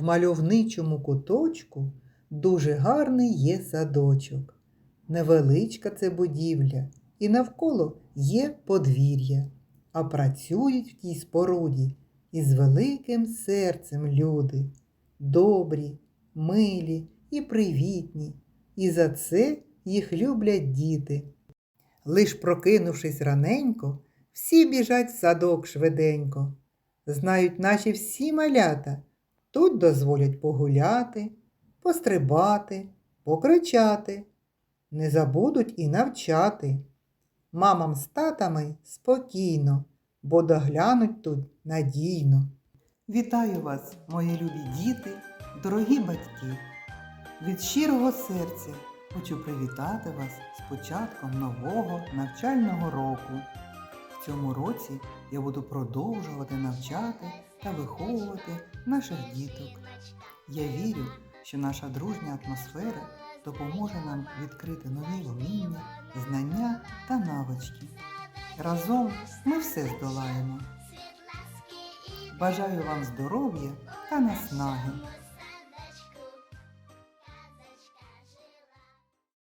мальовничому куточку дуже гарний є садочок. Невеличка це будівля, і навколо є подвір'я, а працюють в тій споруді із великим серцем люди, добрі, милі і привітні, і за це їх люблять діти. Лиш прокинувшись раненько, всі біжать в садок швиденько. Знають наші всі малята, тут дозволять погуляти, пострибати, покричати, не забудуть і навчати. Мамам з татами спокійно, бо доглянуть тут надійно. Вітаю вас, мої любі діти, дорогі батьки. Від щирого серця хочу привітати вас з початком нового навчального року. Цьому році я буду продовжувати навчати та виховувати наших діток. Я вірю, що наша дружня атмосфера допоможе нам відкрити нові вміння, знання та навички. Разом ми все здолаємо. Бажаю вам здоров'я та наснаги.